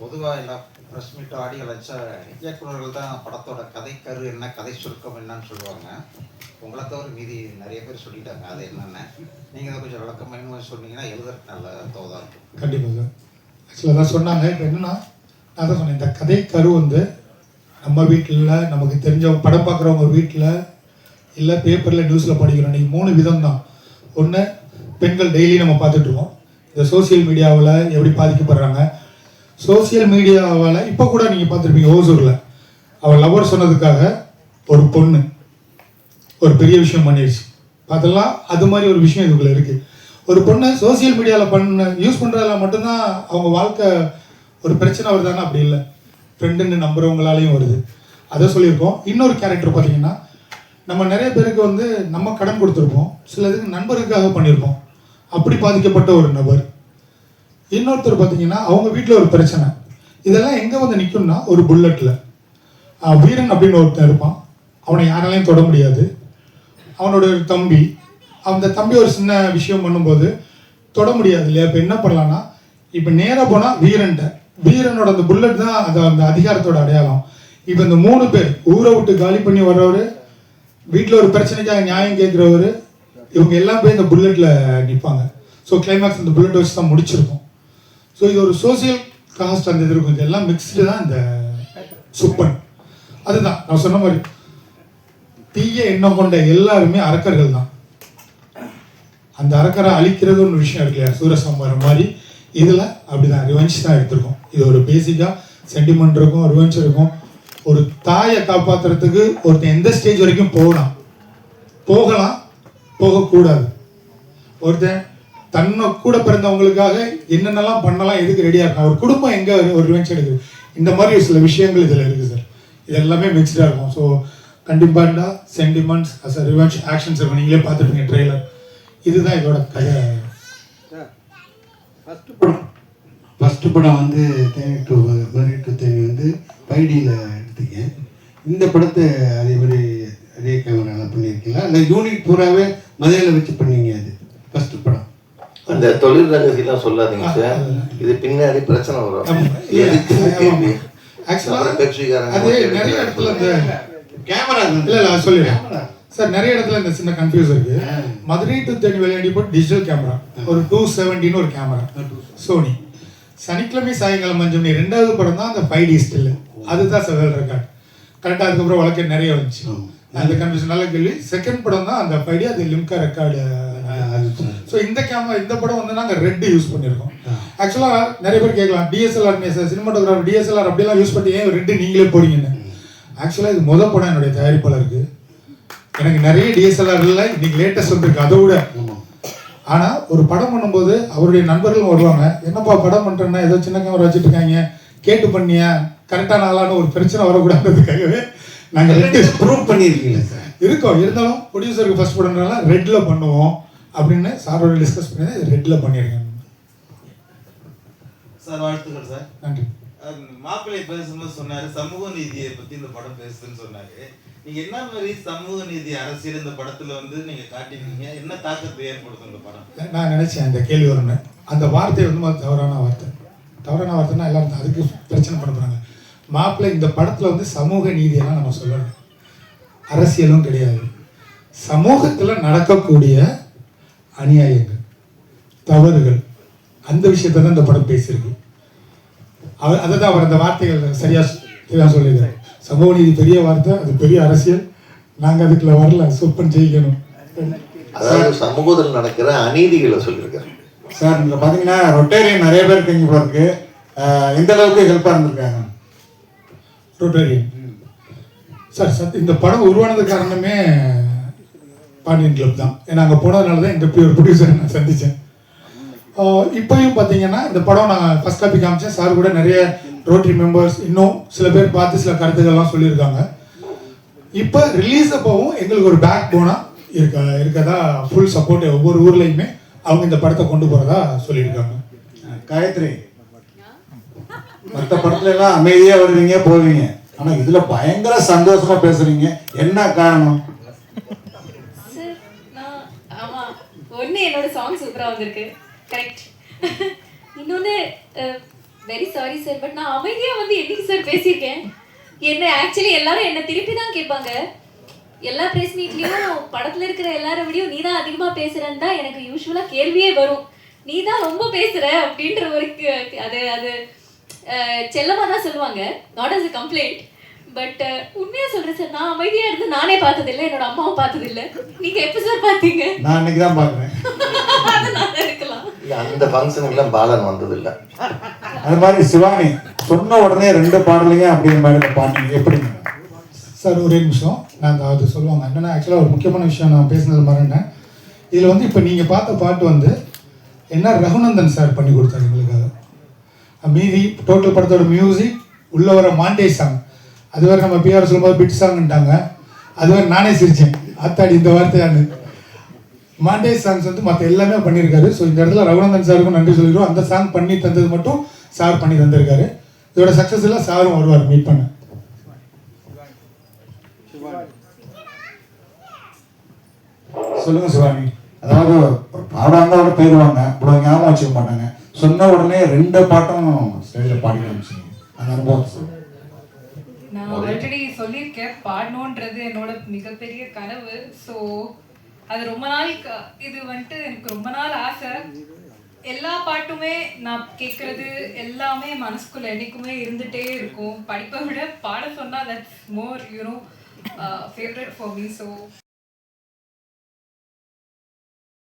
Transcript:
பொதுவாக எல்லா press meet audio வச்சா இயக்குநர்கள் தான் படத்தோட கதை கரு என்ன கதை சுருக்கம் என்னன்னு சொல்லுவாங்க. உங்களை தவிர மீதி நிறைய பேர் சொல்லிட்டாங்க. அது என்னென்ன. நீங்கள் அதை கொஞ்சம் விளக்கம் என்ன சொன்னீங்கன்னா எழுதுறதுக்கு நல்ல தோதாக இருக்கும். கண்டிப்பாக சார். ஆக்சுவலாக தான் சொன்னாங்க. இப்போ என்னென்னா நான் தான் சொன்னேன். இந்த கதை கரு வந்து நம்ம வீட்டில் நமக்கு தெரிஞ்சவங்க படம் பார்க்குறவங்க வீட்டில் இல்லை பேப்பரில் நியூஸில் படிக்கிறோம் இன்றைக்கி மூணு விதம் தான் ஒன்று பெண்கள் டெய்லி நம்ம பார்த்துட்ருவோம் இந்த சோஷியல் மீடியாவில் எப்படி பாதிக்கப்படுறாங்க? சோஷியல் மீடியாவால் இப்போ கூட நீங்கள் பார்த்துருப்பீங்க ஓசூரில். அவள் லவர் சொன்னதுக்காக ஒரு பொண்ணு ஒரு பெரிய விஷயம் பண்ணிடுச்சு அதெல்லாம் அது மாதிரி ஒரு விஷயம் இதுக்குள்ள இருக்குது ஒரு பொண்ணு சோஷியல் மீடியாவில் பண்ண யூஸ் பண்ணுறதுல மட்டும்தான் அவங்க வாழ்க்கை ஒரு பிரச்சனை வருதானா அப்படி இல்லை. ஃப்ரெண்டுன்னு நம்புறவங்களாலையும் வருது. அதை சொல்லியிருக்கோம். இன்னொரு கேரக்டர் பார்த்தீங்கன்னா நம்ம நிறைய பேருக்கு வந்து நம்ம கடன் கொடுத்துருப்போம். சிலதுக்கு நண்பருக்காக பண்ணியிருப்போம். அப்படி பாதிக்கப்பட்ட ஒரு நபர். இன்னொருத்தர் பார்த்தீங்கன்னா அவங்க வீட்டில் ஒரு பிரச்சனை. இதெல்லாம் எங்கே வந்து நிற்கும்னா ஒரு புல்லட்டில் வீரன் அப்படின்னு ஒருத்தன் இருப்பான். அவனை யாராலையும் தொட முடியாது. அவனோட ஒரு தம்பி. அந்த தம்பி ஒரு சின்ன விஷயம் பண்ணும்போது தொட முடியாது இல்லையா? இப்போ என்ன பண்ணலான்னா இப்போ நேராக போனால் வீரன்ட்ட. வீரனோட அந்த புல்லட் தான் அது அந்த அதிகாரத்தோட அடையாளம். இப்போ இந்த மூணு பேர் ஊரை விட்டு காலி பண்ணி வர்றவர் வீட்டில் ஒரு பிரச்சனைக்காக நியாயம் கேட்குறவர் இவங்க எல்லாம் போய் இந்த புல்லட்டில் நிற்பாங்க ஸோ கிளைமேக்ஸ் இந்த புல்லட் வச்சு தான் முடிச்சிருக்கோம். ஸோ இது ஒரு சோசியல் காஸ்ட் அந்த இது இருக்கும். இதெல்லாம் மிக்ஸ்டு தான் இந்த சுப்பன். அதுதான் நான் சொன்ன மாதிரி. தீய எண்ணம் கொண்ட எல்லாருமே அரக்கர்கள் தான். அந்த அரக்கரை அழிக்கிறது ஒரு விஷயம் இருக்கு இல்லையா? சூரசம்ஹாரம் மாதிரி. இதில் அப்படிதான் ரிவெஞ்ச் தான் எடுத்திருக்கோம். இது ஒரு பேசிக்காக சென்டிமெண்ட் இருக்கும் ரிவெஞ்ச் இருக்கும். ஒரு தாயை காப்பாற்றுறதுக்கு ஒருத்தன் எந்த ஸ்டேஜ் வரைக்கும் போகலாம்? போகலாம் போகக்கூடாது. ஒருத்தன் தன்னை கூட பிறந்தவங்களுக்காக என்னென்னலாம் பண்ணலாம் எதுக்கு ரெடியாக இருக்கான் ஒரு குடும்பம் எங்கே ஒரு ரிவெஞ்ச் எடுக்குது இந்த மாதிரி சில விஷயங்கள் இதில் இருக்குது சார் இது எல்லாமே மிக்ஸ்டாக இருக்கும். ஸோ கண்டிப்பாக sentiments as a revenge actions இருக்கும் நீங்களே பார்த்துருப்பீங்க ட்ரெய்லர் இதுதான் இதோட கதை. ஃபஸ்ட்டு படம். ஃபஸ்ட்டு படம் வந்து தேனி டு மதுரை டு தேனி வந்து பைடியில் எடுத்தீங்க. இந்த படத்தை அதே மாதிரி அதே கேமராவில் பண்ணியிருக்கீங்களா? இல்லை யூனிட் பூராவே மதுரையில் வச்சு பண்ணீங்க அது ஃபஸ்ட்டு அந்த தொழில் ரகசியெல்லாம் சொல்லாதீங்க சார். இது பின்னாடி பிரச்சனை வரும். எதுக்கு? இந்த அது நிறைய இடத்துல இந்த கேமரா இல்ல இல்ல நான் சொல்லிடுறேன் சார் நிறைய இடத்துல இந்த சின்ன கன்ஃபியூஸ் இருக்கு. மதுரை டு தேனி விளையாடி போட்டு டிஜிட்டல் கேமரா ஒரு டூ செவன்டின்னு ஒரு கேமரா சோனி சனிக்கிழமை சாயங்காலம் அஞ்சு மணி ரெண்டாவது படம் தான் அந்த ஃபைவ் டி ஸ்டில் அதுதான் செவல் ரெக்கார்ட் கரெக்டாக அதுக்கப்புறம் வழக்கு நிறைய வந்துச்சு. அந்த கன்ஃபியூஷன் நல்ல கேள்வி. செகண்ட் படம் தான் அந்த ஃபைவ் டி அது லிம்கா ரெக்கார்டு ஸோ இந்த கேமரா இந்த படம் வந்து நாங்கள் ரெட் யூஸ் பண்ணியிருக்கோம் ஆக்சுவலாக நிறைய பேர் கேட்கலாம் டிஎஸ்எல்ஆர் சினிமாட்டோகிராஃபி டிஎஸ்எல்ஆர் அப்படியெல்லாம் யூஸ் பண்ணி ஏன் ரெட்டு நீங்களே போறீங்கன்னு? ஆக்சுவலாக இது முத படம் என்னுடைய தயாரிப்பாளருக்கு. எனக்கு நிறைய டிஎஸ்எல்ஆர் இல்லை இன்னைக்கு லேட்டஸ்ட் வந்திருக்கு அதை விட. ஆனால் ஒரு படம் பண்ணும்போது அவருடைய நண்பர்கள் வருவாங்க என்னப்பா படம் பண்ணுறேன்னா ஏதோ சின்ன கேமரா வச்சுட்டு இருக்காங்க கேட்டு பண்ணியா? கரெக்டான ஆளான ஒரு பிரச்சனை வரக்கூடாதுக்காகவே நாங்கள் ரெட்டு ப்ரூவ் பண்ணியிருக்கீங்களா சார் இருக்கோம். இருந்தாலும் ப்ரொடியூசருக்கு ஃபர்ஸ்ட் படம்னால ரெட்ல பண்ணுவோம். அப்படின்னு சாரோட டிஸ்கஸ் பண்ணி ரெட்ல பண்ணியிருக்கேன் சார் வாழ்த்துக்கள் சார். நன்றி. மாப்பிள்ளை பேசும்போது சொன்னாரு சமூக நீதியை பத்தி இந்த படம் பேசுதுன்னு சொன்னாரு. நீங்க என்ன மாதிரி சமூக நீதி அரசியல் இந்த படத்துல வந்து நீங்க காட்டிருக்கீங்க என்ன தாக்கத்தை ஏற்படுத்தும் இந்த படம்? நான் நினைச்சேன் இந்த கேள்வி வரும்னு. அந்த வார்த்தை வந்து தவறான வார்த்தை. தவறான வார்த்தைன்னா எல்லாரும் அதுக்கு பிரச்சனை பண்ண மாப்பிள்ளை இந்த படத்துல வந்து சமூக நீதியெல்லாம் நம்ம சொல்லணும் அரசியலும் கிடையாது. சமூகத்துல நடக்கக்கூடிய அநியாயங்கள் தவறுகள் அந்த விஷயத்தை தான் இந்த படம் பேசியிருக்கு. அவர் அதை தான் அவர் அந்த வார்த்தைகள் சரியா சரியா சொல்லியிருக்காரு சமூக நீதி பெரிய வார்த்தை அது பெரிய அரசியல். நாங்கள் அதுக்குள்ள வரல சொப்பன் ஜெயிக்கணும். அதாவது சமூகத்தில் நடக்கிற அநீதிகளை சொல்லியிருக்காரு. சார் இங்க பாத்தீங்கன்னா ரொட்டேரியன் நிறைய பேர் இருக்கீங்க அஹ் எந்த அளவுக்கு ஹெல்ப்பா இருந்திருக்காங்க? ரோட்டரியன். சார் சத் இந்த படம் உருவானது காரணமே பாண்டியன் கிளப் தான். ஏன்னா அங்கே போனதுனால தான் எங்கள் ஒரு ப்ரொடியூசரை நான் சந்தித்தேன் இப்போயும் பார்த்தீங்கன்னா இந்த படம் நான் ஃபர்ஸ்ட் காப்பி காமிச்சேன். சார் கூட நிறைய ரோட்டரி மெம்பர்ஸ் இன்னும் சில பேர் பார்த்து சில கருத்துக்கள்லாம் சொல்லியிருக்காங்க. இப்போ ரிலீஸ் அப்போவும் எங்களுக்கு ஒரு பேக் போனால் இருக்க இருக்கதா ஃபுல் சப்போர்ட் ஒவ்வொரு ஊர்லேயுமே அவங்க இந்த படத்தை கொண்டு போகிறதா சொல்லியிருக்காங்க. காயத்ரி மற்ற படத்துல எல்லாம் அமைதியாக வருவீங்க போவீங்க. ஆனால் இதில் பயங்கர சந்தோஷமாக பேசுகிறீங்க என்ன காரணம் சார் நான் ஆமா என்னோட சாங் சூப்பராக வந்திருக்கு. கரெக்ட் இன்னொன்று வெரி சாரி சார் பட் நான் அமைதியா வந்து என்னைக்கு சார் பேசியிருக்கேன்? என்ன ஆக்சுவலி எல்லாரும் என்ன திருப்பி தான் கேட்பாங்க. எல்லா பிரஸ் மீட்லயும் படத்துல இருக்கிற எல்லாரோடையும் நீ தான் அதிகமா பேசுறன்னு தான் எனக்கு யூஸ்வலா கேள்வியே வரும். நீ தான் ரொம்ப பேசுற அப்படின்ற ஒரு அது அது செல்லமாக செல்லமா தான் சொல்லுவாங்க. Not as a complaint but உண்மையா சொல்றேன் சார் நான் அமைதியா இருந்து நானே பார்த்ததில்லை என்னோட அம்மாவும் பார்த்ததில்லை. நீங்க எப்ப சார் பார்த்தீங்க? நான் இன்னைக்கு தான் பார்க்குறேன் அதனால இருக்கலாம் இல்ல, அந்த ஃபங்க்ஷனுக்குலாம் பாலன் வந்தது இல்ல அது மாதிரி சிவானி சொன்ன உடனே ரெண்டு பாடலையும் அப்படிங்கிற மாதிரி பாட்டு எப்படிங்க சார் ஒரே நிமிஷம். நான் அது சொல்லுவாங்க. என்னென்னா ஆக்சுவலாக ஒரு முக்கியமான விஷயம் நான் பேசுனது மறந்தேன் இதில் வந்து இப்போ நீங்கள் பார்த்த பாட்டு வந்து என்ன ரகுநந்தன் சார் பண்ணி கொடுத்தாரு எங்களுக்காக. மீதி டோட்டல் படத்தோட மியூசிக் உள்ள வர மாண்டேஜ் சாங் அது வேறு நம்ம பிஆர் சொல்லும்போது பிட் சாங்ன்ட்டாங்க அது வேறு நானே சிரித்தேன் ஆத்தாடி இந்த வார்த்தையானு மாண்டே சாங்ஸ் வந்து மற்ற எல்லாமே பண்ணியிருக்காரு ஸோ இந்த இடத்துல ரகுநந்தன் சாருக்கும் நன்றி சொல்லிடுவோம் அந்த சாங் பண்ணி தந்தது மட்டும் சார் பண்ணி தந்திருக்காரு. இதோட சக்ஸஸ் எல்லாம் சாரும் வருவார் மீட் பண்ண. சொல்லுங்க சிவானி. அதாவது ஒரு போயிடுவாங்க இவ்வளோ ஞாபகம் வச்சுக்க மாட்டாங்க. சொன்ன உடனே ரெண்டு பாட்டும் ஸ்டேஜில் பாடி காமிச்சிங்க அந்த அனுபவம். சொல்லுங்க நான் ஆல்ரெடி சொல்லியிருக்கேன் பாடணுன்றது என்னோட மிகப்பெரிய கனவு. ஸோ அது ரொம்ப நாள் இது வந்துட்டு எனக்கு ரொம்ப நாள் ஆசை. எல்லா பாட்டுமே நான் கேட்குறது எல்லாமே மனசுக்குள்ள என்னைக்குமே இருந்துட்டே இருக்கும். படிப்பை விட பாட சொன்னால் that's more you know favourite for me so